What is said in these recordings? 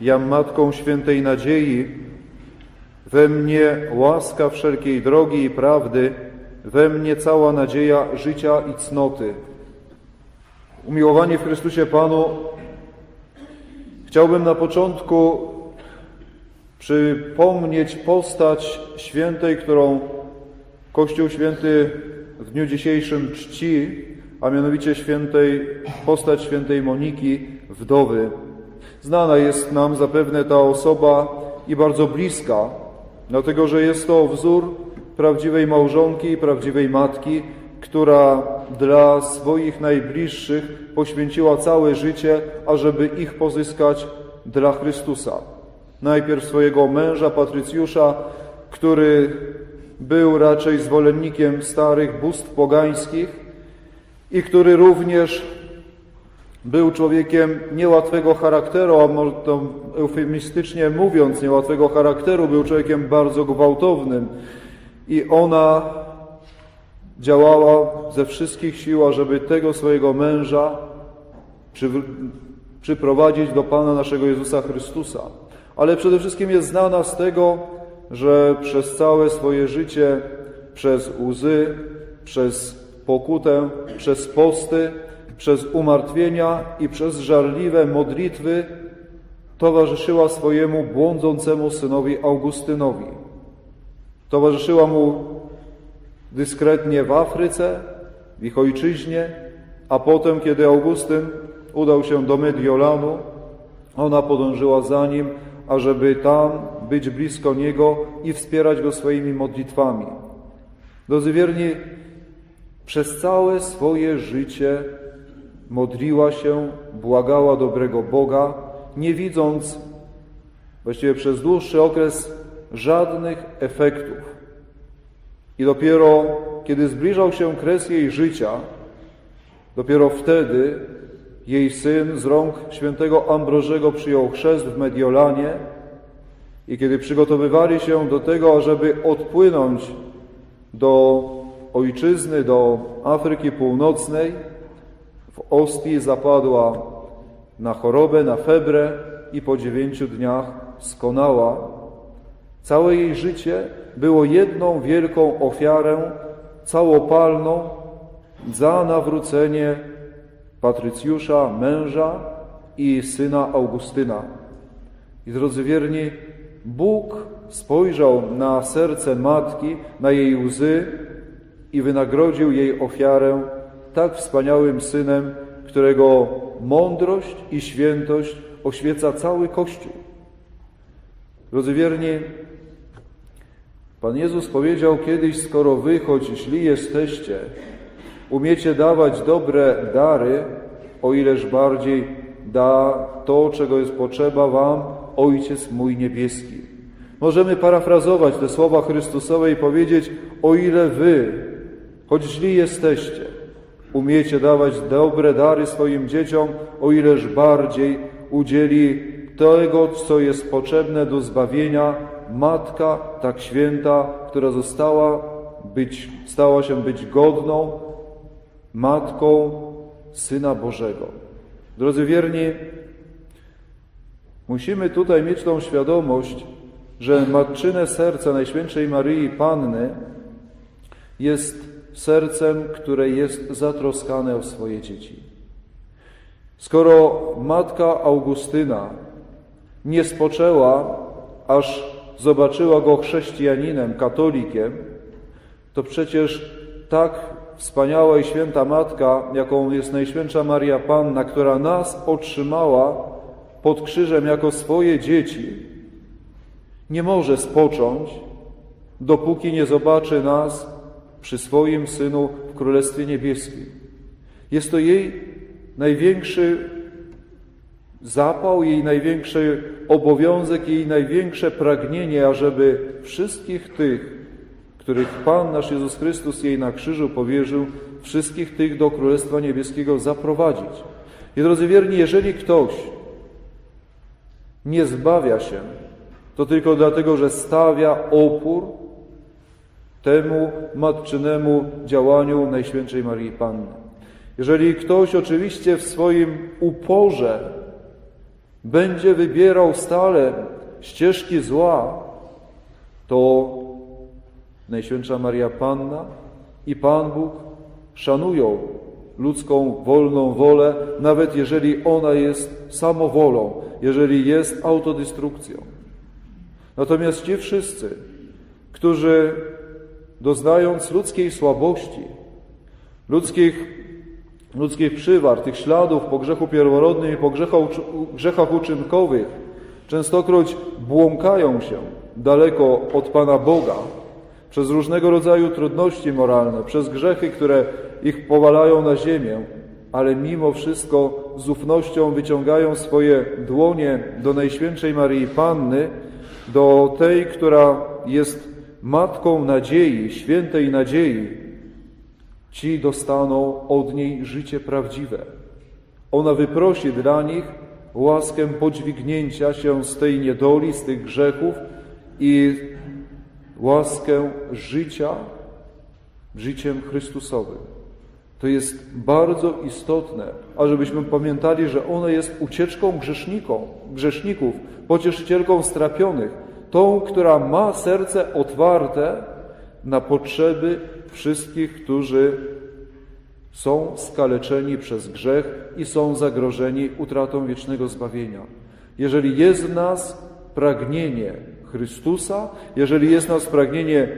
jam Matką Świętej Nadziei, we mnie łaska wszelkiej drogi i prawdy, we mnie cała nadzieja życia i cnoty. Umiłowani w Chrystusie Panu, chciałbym na początku przypomnieć postać świętej, którą Kościół Święty w dniu dzisiejszym czci, a mianowicie świętej, postać świętej Moniki, wdowy. Znana jest nam zapewne ta osoba i bardzo bliska, dlatego że jest to wzór prawdziwej małżonki i prawdziwej matki, która dla swoich najbliższych poświęciła całe życie, ażeby ich pozyskać dla Chrystusa. Najpierw swojego męża, Patrycjusza, który był raczej zwolennikiem starych bóstw pogańskich i który również był człowiekiem niełatwego charakteru, a może to eufemistycznie mówiąc, niełatwego charakteru, był człowiekiem bardzo gwałtownym. I ona działała ze wszystkich sił, ażeby tego swojego męża przyprowadzić do Pana naszego Jezusa Chrystusa. Ale przede wszystkim jest znana z tego, że przez całe swoje życie, przez łzy, przez pokutę, przez posty, przez umartwienia i przez żarliwe modlitwy towarzyszyła swojemu błądzącemu synowi Augustynowi. Towarzyszyła mu dyskretnie w Afryce, w ich ojczyźnie, a potem, kiedy Augustyn udał się do Mediolanu, ona podążyła za nim, ażeby tam być blisko niego i wspierać go swoimi modlitwami. Drodzy wierni, przez całe swoje życie modliła się, błagała dobrego Boga, nie widząc właściwie przez dłuższy okres żadnych efektów. I dopiero kiedy zbliżał się kres jej życia, dopiero wtedy jej syn z rąk świętego Ambrożego przyjął chrzest w Mediolanie i kiedy przygotowywali się do tego, ażeby odpłynąć do ojczyzny, do Afryki Północnej, w Ostii zapadła na chorobę, na febrę i po dziewięciu dniach skonała. Całe jej życie było jedną wielką ofiarę, całopalną za nawrócenie Patrycjusza, męża i syna Augustyna. I drodzy wierni, Bóg spojrzał na serce matki, na jej łzy i wynagrodził jej ofiarę tak wspaniałym synem, którego mądrość i świętość oświeca cały Kościół. Drodzy wierni, Pan Jezus powiedział kiedyś, skoro wy, choć źli jesteście, umiecie dawać dobre dary, o ileż bardziej da to, czego jest potrzeba wam Ojciec mój niebieski. Możemy parafrazować te słowa Chrystusowe i powiedzieć, o ile wy, choć źli jesteście, umiecie dawać dobre dary swoim dzieciom, o ileż bardziej udzieli tego, co jest potrzebne do zbawienia, Matka tak święta, która została być, stała się być godną Matką Syna Bożego. Drodzy wierni, musimy tutaj mieć tą świadomość, że matczyne serce Najświętszej Maryi Panny jest sercem, które jest zatroskane o swoje dzieci. Skoro matka Augustyna nie spoczęła, aż zobaczyła go chrześcijaninem, katolikiem, to przecież tak wspaniała i święta matka, jaką jest Najświętsza Maria Panna, która nas otrzymała pod krzyżem jako swoje dzieci, nie może spocząć, dopóki nie zobaczy nas przy swoim Synu w Królestwie Niebieskim. Jest to jej największy zapał, jej największy obowiązek, jej największe pragnienie, ażeby wszystkich tych, których Pan nasz Jezus Chrystus jej na krzyżu powierzył, wszystkich tych do Królestwa Niebieskiego zaprowadzić. I drodzy wierni, jeżeli ktoś nie zbawia się, to tylko dlatego, że stawia opór temu matczynemu działaniu Najświętszej Marii Panny. Jeżeli ktoś oczywiście w swoim uporze będzie wybierał stale ścieżki zła, to Najświętsza Maria Panna i Pan Bóg szanują ludzką wolną wolę, nawet jeżeli ona jest samowolą, jeżeli jest autodestrukcją. Natomiast ci wszyscy, którzy doznając ludzkiej słabości, ludzkich, ludzkich przywar, tych śladów po grzechu pierworodnym i po grzechach, uczynkowych, częstokroć błąkają się daleko od Pana Boga, przez różnego rodzaju trudności moralne, przez grzechy, które ich powalają na ziemię, ale mimo wszystko z ufnością wyciągają swoje dłonie do Najświętszej Maryi Panny, do tej, która jest matką nadziei, świętej nadziei, ci dostaną od niej życie prawdziwe. Ona wyprosi dla nich łaskę podźwignięcia się z tej niedoli, z tych grzechów i łaskę życia życiem Chrystusowym. To jest bardzo istotne, ażebyśmy pamiętali, że ona jest ucieczką grzesznikom, grzeszników, pocieszycielką strapionych, tą, która ma serce otwarte na potrzeby wszystkich, którzy są skaleczeni przez grzech i są zagrożeni utratą wiecznego zbawienia. Jeżeli jest w nas pragnienie Chrystusa, jeżeli jest w nas pragnienie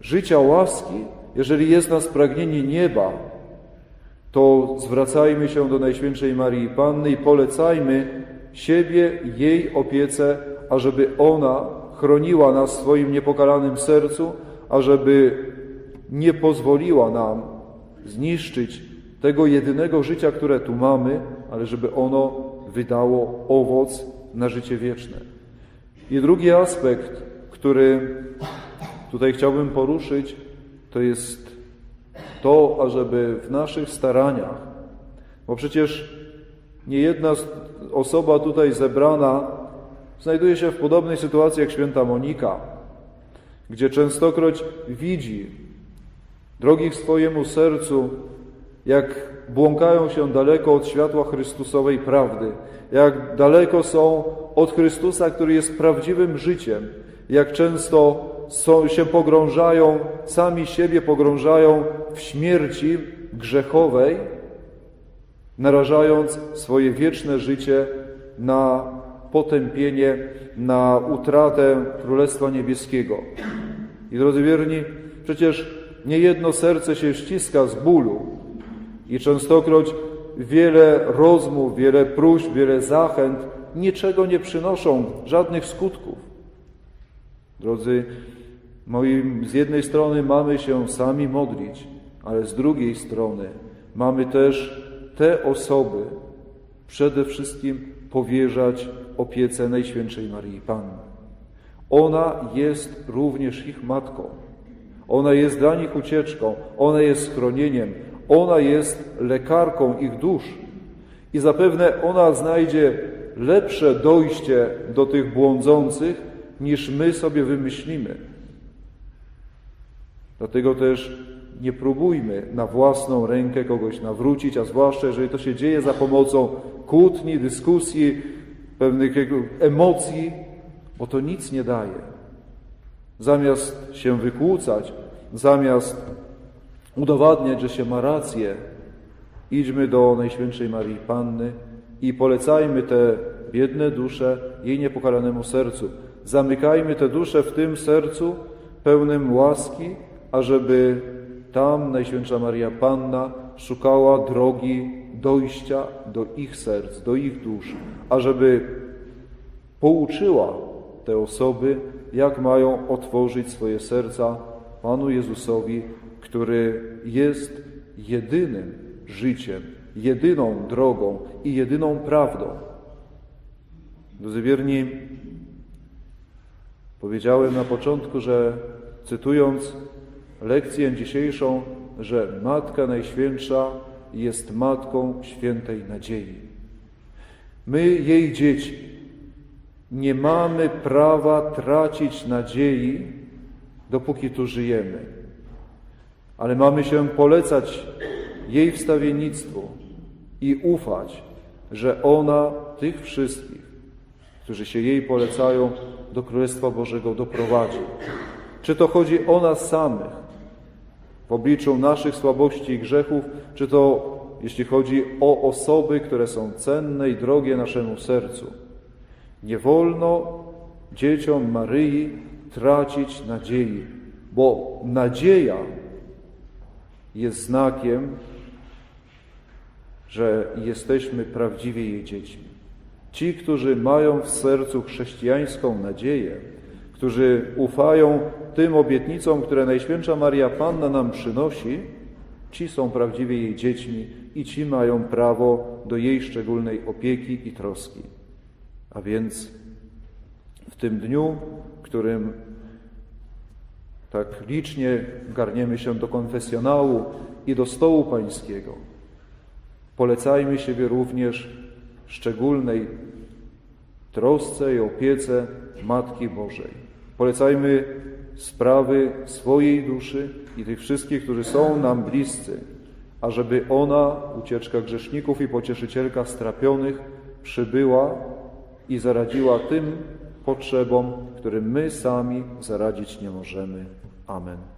życia łaski, jeżeli jest w nas pragnienie nieba, to zwracajmy się do Najświętszej Marii Panny i polecajmy siebie jej opiece, ażeby ona chroniła nas w swoim niepokalanym sercu, ażeby nie pozwoliła nam zniszczyć tego jedynego życia, które tu mamy, ale żeby ono wydało owoc na życie wieczne. I drugi aspekt, który tutaj chciałbym poruszyć, to jest to, ażeby w naszych staraniach, bo przecież nie jedna osoba tutaj zebrana znajduje się w podobnej sytuacji jak święta Monika, gdzie częstokroć widzi drogich swojemu sercu, jak błąkają się daleko od światła Chrystusowej prawdy, jak daleko są od Chrystusa, który jest prawdziwym życiem, jak często są, się pogrążają, sami siebie pogrążają w śmierci grzechowej, narażając swoje wieczne życie na potępienie, na utratę Królestwa Niebieskiego. I drodzy wierni, przecież niejedno serce się ściska z bólu i częstokroć wiele rozmów, wiele próśb, wiele zachęt niczego nie przynoszą, żadnych skutków. Drodzy moi, z jednej strony mamy się sami modlić, ale z drugiej strony mamy też te osoby przede wszystkim powierzać opiece Najświętszej Marii Panny. Ona jest również ich matką. Ona jest dla nich ucieczką, ona jest schronieniem, ona jest lekarką ich dusz. I zapewne ona znajdzie lepsze dojście do tych błądzących, niż my sobie wymyślimy. Dlatego też nie próbujmy na własną rękę kogoś nawrócić, a zwłaszcza jeżeli to się dzieje za pomocą kłótni, dyskusji, pewnych emocji, bo to nic nie daje. Zamiast się wykłócać, zamiast udowadniać, że się ma rację, idźmy do Najświętszej Marii Panny i polecajmy te biedne dusze jej niepokalanemu sercu. Zamykajmy te dusze w tym sercu pełnym łaski, ażeby tam Najświętsza Maria Panna szukała drogi dojścia do ich serc, do ich dusz, ażeby pouczyła te osoby, jak mają otworzyć swoje serca Panu Jezusowi, który jest jedynym życiem, jedyną drogą i jedyną prawdą. Drodzy wierni, powiedziałem na początku, że cytując lekcję dzisiejszą, że Matka Najświętsza jest Matką Świętej Nadziei. My, jej dzieci, nie mamy prawa tracić nadziei, dopóki tu żyjemy, ale mamy się polecać jej wstawiennictwu i ufać, że ona tych wszystkich, którzy się jej polecają, do Królestwa Bożego doprowadzi. Czy to chodzi o nas samych, w obliczu naszych słabości i grzechów, czy to jeśli chodzi o osoby, które są cenne i drogie naszemu sercu. Nie wolno dzieciom Maryi tracić nadziei, bo nadzieja jest znakiem, że jesteśmy prawdziwie jej dziećmi. Ci, którzy mają w sercu chrześcijańską nadzieję, którzy ufają tym obietnicom, które Najświętsza Maria Panna nam przynosi, ci są prawdziwie jej dziećmi i ci mają prawo do jej szczególnej opieki i troski. A więc w tym dniu, w którym tak licznie garniemy się do konfesjonału i do stołu pańskiego, polecajmy siebie również szczególnej trosce i opiece Matki Bożej. Polecajmy sprawy swojej duszy i tych wszystkich, którzy są nam bliscy, ażeby ona, ucieczka grzeszników i pocieszycielka strapionych, przybyła i zaradziła tym potrzebom, którym my sami zaradzić nie możemy. Amen.